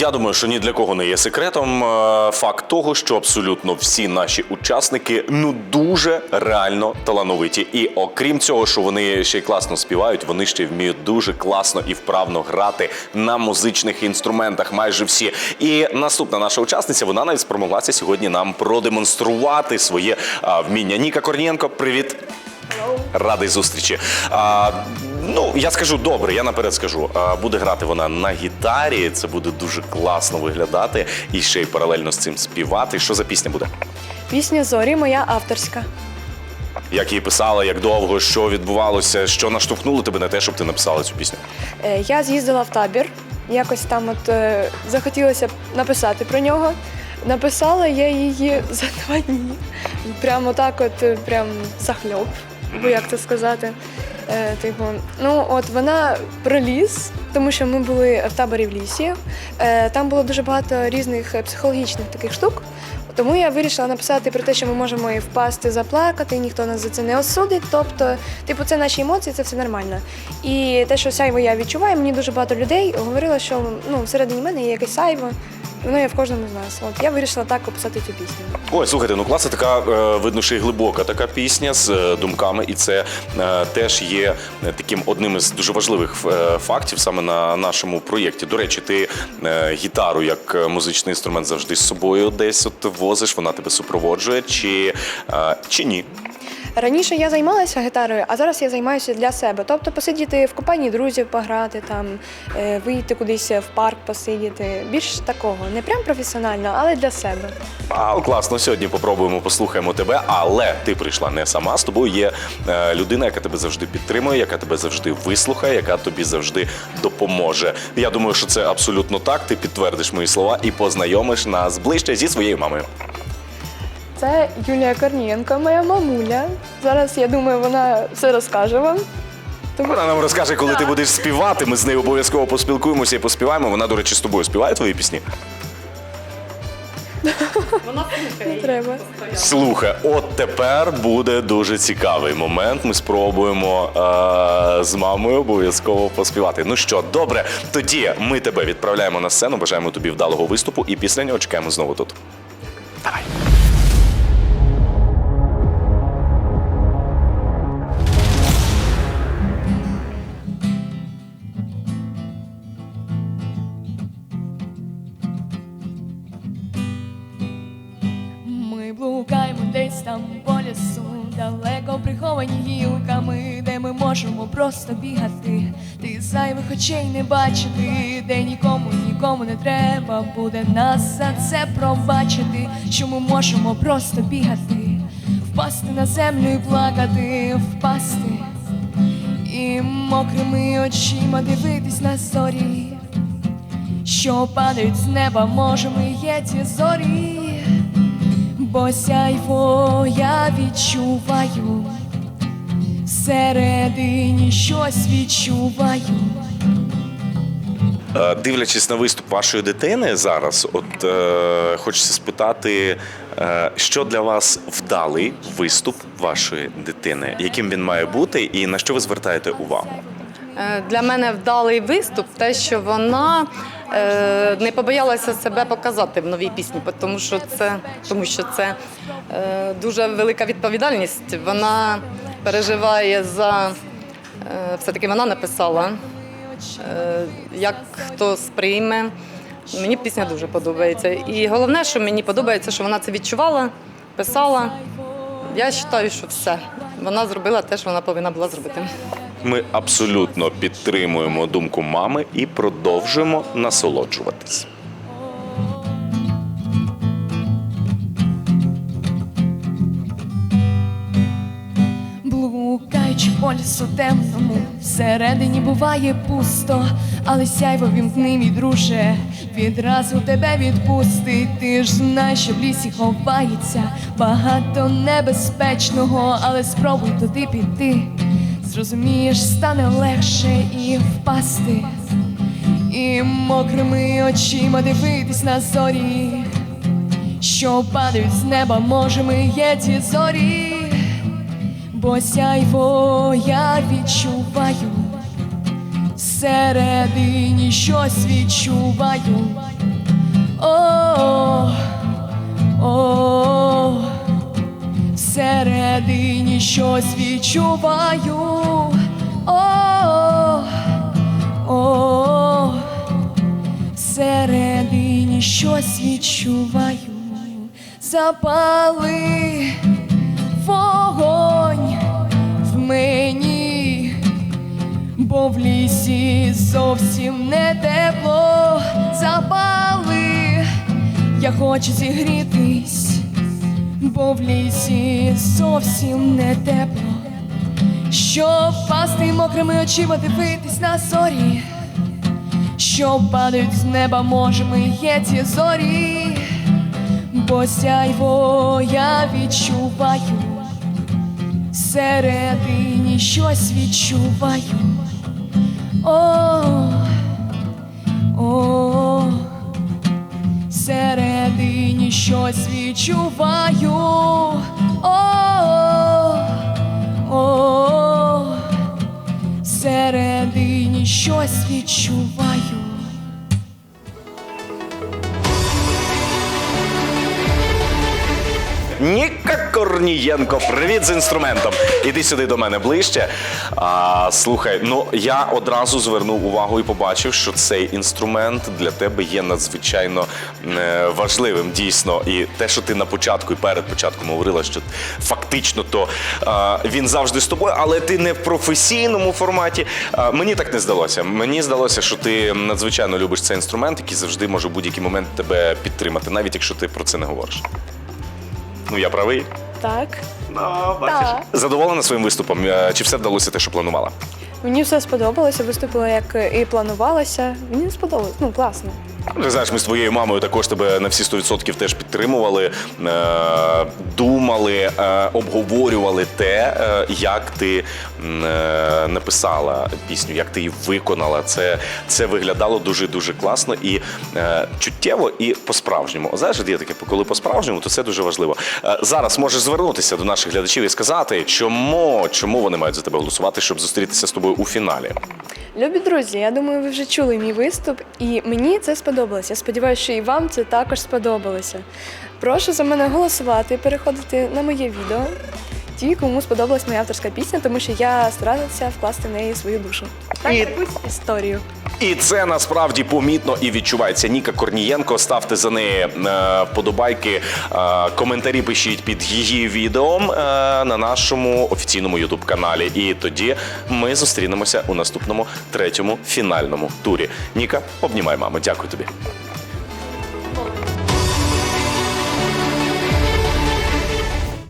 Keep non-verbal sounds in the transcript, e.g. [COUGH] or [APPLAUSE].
Я думаю, що ні для кого не є секретом е, факт того, що абсолютно всі наші учасники ну дуже реально талановиті. І окрім цього, що вони ще й класно співають, вони ще вміють дуже класно і вправно грати на музичних інструментах. Майже всі. І наступна наша учасниця, вона навіть спромоглася сьогодні нам продемонструвати своє а, вміння. Ніка Корнієнко, привіт. Радий зустрічі. А, ну, я скажу добре, я наперед скажу. Буде грати вона на гітарі, це буде дуже класно виглядати і ще й паралельно з цим співати. Що за пісня буде? Пісня Зорі моя авторська. Як її писала, як довго, що відбувалося, що наштовхнуло тебе на те, щоб ти написала цю пісню? Е, Я з'їздила в табір, якось там от е, захотілося написати про нього. Написала я її [LAUGHS] за два дні. Прямо так, от е, прям захльоп, бо як це сказати. Е, типу, ну от вона про ліс, тому що ми були в таборі в лісі. Е, там було дуже багато різних психологічних таких штук. Тому я вирішила написати про те, що ми можемо і впасти, заплакати, і ніхто нас за це не осудить. Тобто, типу, це наші емоції, це все нормально. І те, що сяйво я відчуваю, мені дуже багато людей говорило, що ну всередині мене є якесь сайво. Воно є в кожному з нас. От я вирішила так описати цю пісню. Ой, слухайте, ну класа така е, видно, ще й глибока така пісня з е, думками, і це е, теж є таким одним із дуже важливих фактів саме на нашому проєкті. До речі, ти гітару як музичний інструмент завжди з собою десь от возиш, вона тебе супроводжує, чи, чи ні? Раніше я займалася гітарою, а зараз я займаюся для себе. Тобто посидіти в компанії друзів, пограти, там, е, вийти кудись в парк посидіти. Більш такого, не прям професіонально, але для себе. А, класно, сьогодні попробуємо, послухаємо тебе, але ти прийшла не сама. З тобою є е, людина, яка тебе завжди підтримує, яка тебе завжди вислухає, яка тобі завжди допоможе. Я думаю, що це абсолютно так. Ти підтвердиш мої слова і познайомиш нас ближче зі своєю мамою. Це Юлія Корнієнко, моя мамуля. Зараз я думаю, вона все розкаже вам. Вона нам розкаже, коли ти будеш співати. Ми з нею обов'язково поспілкуємося і поспіваємо. Вона, до речі, з тобою співає твої пісні. [LAUGHS] Вона Не треба. Слухай, от тепер буде дуже цікавий момент. Ми спробуємо е- з мамою обов'язково поспівати. Ну що, добре, тоді ми тебе відправляємо на сцену. Бажаємо тобі вдалого виступу, і після нього чекаємо знову тут. Давай. Десь там по лісу, далеко приховані гілками, де ми можемо просто бігати, ти зайвих очей не бачити, де нікому, нікому не треба буде нас за це пробачити, що ми можемо просто бігати, впасти на землю і плакати, впасти і мокрими очима дивитись на зорі. Що падають з неба, може, ми є ті зорі, бо сяйво я відчуваю, всередині щось відчуваю. Е, Дивлячись на виступ вашої дитини зараз, от е, хочеться спитати, е, що для вас вдалий виступ вашої дитини, яким він має бути, і на що ви звертаєте увагу? Е, Для мене вдалий виступ, те, що вона не побоялася себе показати в новій пісні, тому що це, тому що це е, дуже велика відповідальність. Вона переживає за е, все-таки вона написала, е, як хто сприйме. Мені пісня дуже подобається. І головне, що мені подобається, що вона це відчувала, писала. Я вважаю, що все. Вона зробила те, що вона повинна була зробити. Ми абсолютно підтримуємо думку мами і продовжуємо насолоджуватись. Блукаючи по лісу темному, всередині буває пусто, але сяйво вімкни, мій друже, відразу тебе відпустить. Ти ж знаєш, що в лісі ховається багато небезпечного, але спробуй туди піти. Зрозумієш, стане легше і впасти, і мокрими очима дивитись на зорі, що падають з неба, може, ми є ті зорі. Бо сяйво я відчуваю, всередині щось відчуваю, О, щось відчуваю. О, о, всередині щось відчуваю. Запали вогонь в мені, бо в лісі зовсім не тепло. Запали, я хочу зігрітись, бо в лісі зовсім не тепло. Щоб пасти мокрими очима дивитись на зорі, що падають з неба, може, ми є ці зорі, бо сяйво я відчуваю, всередині щось відчуваю. О, о, всередині щось відчуваю. О, о, всередині щось відчуваю. Ніка Корнієнко, привіт з інструментом. Іди сюди до мене ближче. А, слухай, ну я одразу звернув увагу і побачив, що цей інструмент для тебе є надзвичайно е, важливим, дійсно. І те, що ти на початку і перед початком говорила, що фактично то е, він завжди з тобою, але ти не в професійному форматі. Е, мені так не здалося. Мені здалося, що ти надзвичайно любиш цей інструмент, який завжди може в будь-який момент тебе підтримати, навіть якщо ти про це не говориш. Ну, я правий. Так. Ну, бачиш. Так. Задоволена своїм виступом? Е, Чи все вдалося те, що планувала? Мені все сподобалося, виступила як і планувалося. Мені сподобалось. Ну, класно. Ти знаєш, ми з твоєю мамою також тебе на всі 100% теж підтримували, е, думали, е, обговорювали те, е, як ти написала пісню, як ти її виконала. Це, це виглядало дуже-дуже класно і чуттєво, і по-справжньому. Знаєш, є таке, коли по-справжньому, то це дуже важливо. Зараз можеш звернутися до наших глядачів і сказати, чому, чому вони мають за тебе голосувати, щоб зустрітися з тобою у фіналі. Любі друзі, я думаю, ви вже чули мій виступ, і мені це сподобалося. Я сподіваюся, що і вам це також сподобалося. Прошу за мене голосувати, переходити на моє відео. Ті, кому сподобалась моя авторська пісня, тому що я старалася вкласти в неї свою душу. Так, І- якусь історію. І це насправді помітно і відчувається. Ніка Корнієнко. Ставте за неї е, вподобайки, е, коментарі пишіть під її відео е, на нашому офіційному ютуб каналі. І тоді ми зустрінемося у наступному третьому фінальному турі. Ніка, обнімай маму. Дякую тобі.